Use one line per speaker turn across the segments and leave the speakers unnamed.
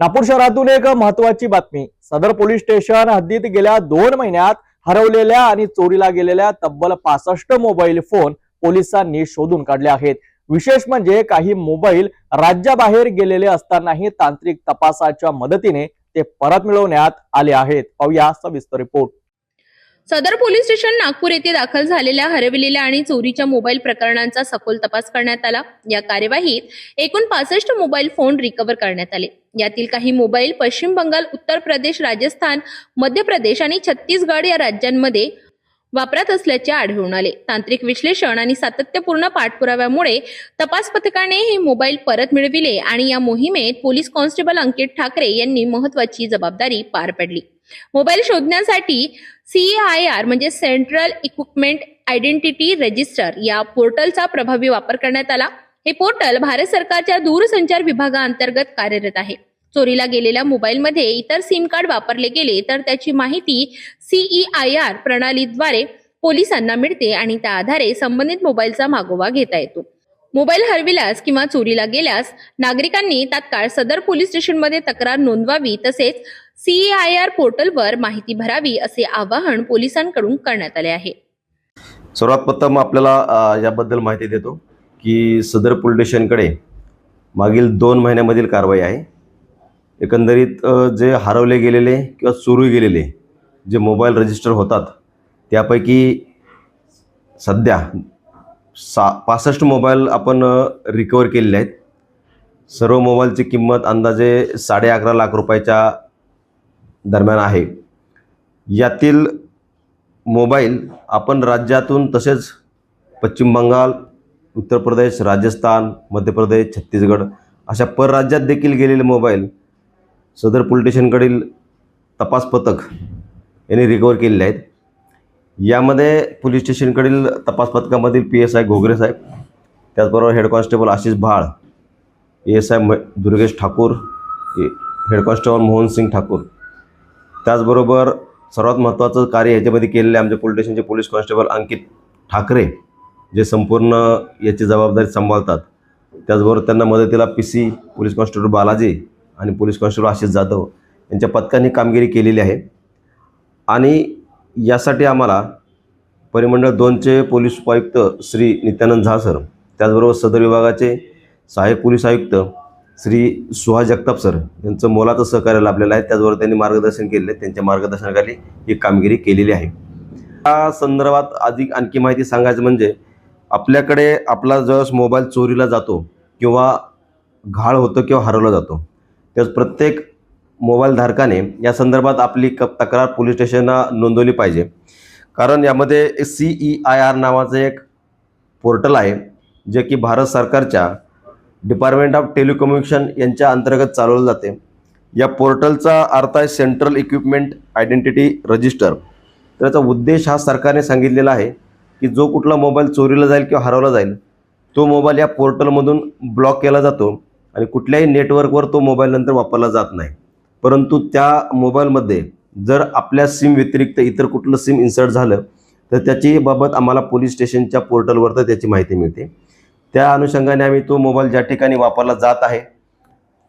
नागपूर शहरातून एक महत्वाची बातमी. सदर पोलीस स्टेशन हद्दीत गेल्या दोन महिन्यात हरवलेल्या आणि चोरीला गेलेल्या तब्बल पासष्ट मोबाईल फोन पोलिसांनी शोधून काढले आहेत. विशेष म्हणजे काही मोबाईल राज्याबाहेर गेलेले असतानाही तांत्रिक तपासाच्या मदतीने ते परत मिळवण्यात आले आहेत. पाहूया सविस्तर रिपोर्ट.
सदर पोलीस स्टेशन नागपूर येथे दाखल झालेल्या हरविलेल्या आणि चोरीच्या मोबाईल प्रकरणांचा सखोल तपास करण्यात आला. या कार्यवाहीत एकूण पासष्ट मोबाईल फोन रिकव्हर करण्यात आले. यातील काही मोबाईल पश्चिम बंगाल उत्तर प्रदेश राजस्थान मध्य प्रदेश आणि छत्तीसगड या राज्यांमध्ये वापरात असल्याचे आढळून आले. तांत्रिक विश्लेषण आणि सातत्यपूर्ण पाठपुराव्यामुळे तपास पथकाने हे मोबाईल परत मिळविले आणि या मोहिमेत पोलीस कॉन्स्टेबल अंकित ठाकरे यांनी महत्वाची जबाबदारी पार पडली. मोबाईल शोधण्यासाठी सीआयआर म्हणजे सेंट्रल इक्विपमेंट आयडेंटिटी रजिस्टर या पोर्टलचा प्रभावी वापर करण्यात आला. हे पोर्टल भारत सरकारच्या दूरसंचार विभागाअंतर्गत कार्यरत आहे. चोरीला गेलेल्या मोबाईलमध्ये इतर सिम कार्ड वापरले गेले तर त्याची माहिती सीईआयआर प्रणालीद्वारे पोलिसांना मिळते आणि त्या आधारे संबंधित मोबाईलचा मागोवा घेता येतो. मोबाईल हरविल्यास किंवा चोरीला गेल्यास नागरिकांनी तात्काळ सदर पोलीस स्टेशनमध्ये तक्रार नोंदवावी तसेच सीईआयआर पोर्टलवर माहिती भरावी असे आवाहन पोलिसांकडून करण्यात आले आहे.
सर्वात प्रथम आपल्याला याबद्दल माहिती देतो की सदर पोलीस स्टेशनकडे मागील दोन महिन्यामधील कारवाई आहे. एकंदरीत जे हरवले गेलेले किंवा चोरू गेलेले जे मोबाईल रजिस्टर होतात त्यापैकी सध्या सा पासष्ट मोबाईल आपण रिकवर केलेले आहेत. सर्व मोबाईलची किंमत अंदाजे साडे अकरा लाख रुपयाच्या दरम्यान आहे. यातील मोबाईल आपण राज्यातून तसेच पश्चिम बंगाल उत्तर प्रदेश राजस्थान मध्य प्रदेश छत्तीसगड अशा परराज्यात देखील गेलेले मोबाईल सदर पोलीस स्टेशनकडील तपास पथक यांनी रिकवर केलेले आहेत. यामध्ये पोलीस स्टेशनकडील तपास पथकामधील पी एस आय घोगरे साहेब त्याचबरोबर head constable Ashish Bhal A S I म दुर्गेश ठाकूर ए- हेड कॉन्स्टेबल मोहनसिंग ठाकूर. त्याचबरोबर सर्वात महत्त्वाचं कार्य याच्यामध्ये केलेले आमच्या पोलीस स्टेशनचे पोलीस कॉन्स्टेबल अंकित ठाकरे जे संपूर्ण याची जबाबदारी सांभाळतात. त्याचबरोबर त्यांना मदतीला P C police constable Balaji आणि पोलीस कॉन्स्टेबल आशिष जाधव यांच्या पथकांनी कामगिरी केलेली आहे. आणि यासाठी आम्हाला परिमंडळ दोनचे पोलीस उपायुक्त श्री नित्यानंद झा सर त्याचबरोबर सदर विभागाचे सहाय्यक पोलीस आयुक्त श्री सुहास जगताप सर यांचं मोलाचं सहकार्य लाभलेलं आहे. त्याचबरोबर त्यांनी मार्गदर्शन केलेलं आहे. त्यांच्या मार्गदर्शनाखाली ही कामगिरी केलेली आहे. या संदर्भात अधिक आणखी माहिती सांगायचं म्हणजे आपल्याकडे आपला जस मोबाईल चोरीला जातो किंवा घाळ होतं किंवा हरवला जातो त्याच प्रत्येक मोबाईल धारकाने या संदर्भात आपली क तक्रार पोलीस स्टेशनला नोंदवली पाहिजे. कारण यामध्ये सी ई आय आर नावाचं एक पोर्टल आहे जे की भारत सरकारच्या डिपार्टमेंट ऑफ टेलिकम्युनिकेशन यांच्या अंतर्गत चालवलं जाते. या पोर्टलचा अर्थ आहे सेंट्रल इक्विपमेंट आयडेंटिटी रजिस्टर त्याचा उद्देश हा सरकारने सांगितलेला आहे की जो कुठला मोबाईल चोरीला जाईल किंवा हरवला जाईल तो मोबाईल या पोर्टलमधून ब्लॉक केला जातो. आणि कुठल्याही नेटवर्कवर तो मोबाईल नंतर वापरला जात नाही. परंतु त्या मोबाईलमध्ये जर आपल्या सिम व्यतिरिक्त इतर कुठलं सिम इन्सर्ट झालं तर त्याची बाबत आम्हाला पोलीस स्टेशनच्या पोर्टलवर तर त्याची माहिती मिळते. त्या अनुषंगाने आम्ही तो मोबाईल ज्या ठिकाणी वापरला जात आहे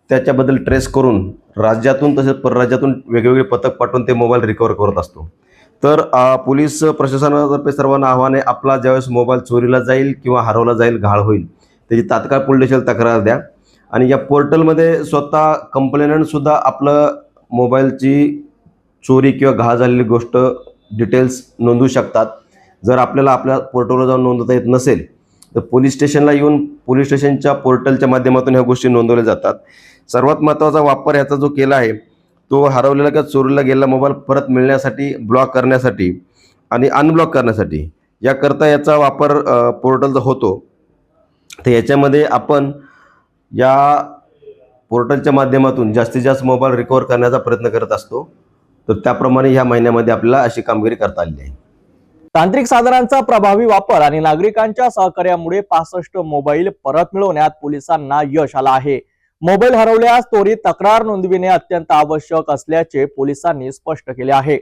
त्याच्याबद्दल ट्रेस करून राज्यातून तसेच परराज्यातून वेगवेगळे पथक पाठवून ते मोबाईल रिकवर करत असतो. तर पोलीस प्रशासनातर्फे सर्वांना आव्हान आहे आपला ज्यावेळेस मोबाईल चोरीला जाईल किंवा हरवला जाईल घाळ होईल त्याची तात्काळ पोलीस तक्रार द्या. आणि या पोर्टलमध्ये स्वतः कंप्लेनंटसुद्धा आपलं मोबाईलची चोरी किंवा घा झालेली गोष्ट डिटेल्स नोंदवू शकतात. जर आपल्याला आपल्या पोर्टलवर जाऊन नोंदवता येत नसेल तर पोलीस स्टेशनला येऊन पोलीस स्टेशनच्या पोर्टलच्या माध्यमातून ह्या गोष्टी नोंदवल्या जातात. सर्वात महत्त्वाचा वापर ह्याचा जो केला आहे तो हरवलेला किंवा चोरीला गेलेला मोबाईल परत मिळण्यासाठी ब्लॉक करण्यासाठी आणि अनब्लॉक करण्यासाठी. याकरता याचा वापर पोर्टलचा होतो तर याच्यामध्ये आपण या पोर्टलच्या माध्यमातून जास्तीत जास्त मोबाईल रिकवर करण्याचा प्रयत्न करत असतो. तर त्याप्रमाणे ह्या महिन्यामध्ये आपल्याला अशी कामगिरी करता आली आहे.
तांत्रिक साधनांचा प्रभावी वापर आणि नागरिकांच्या सहकार्यामुळे पासष्ट मोबाईल परत मिळवण्यात पोलिसांना यश आलं आहे. मोबाईल हरवल्यास त्वरित तक्रार नोंदविणे अत्यंत आवश्यक असल्याचे पोलिसांनी स्पष्ट केले आहे.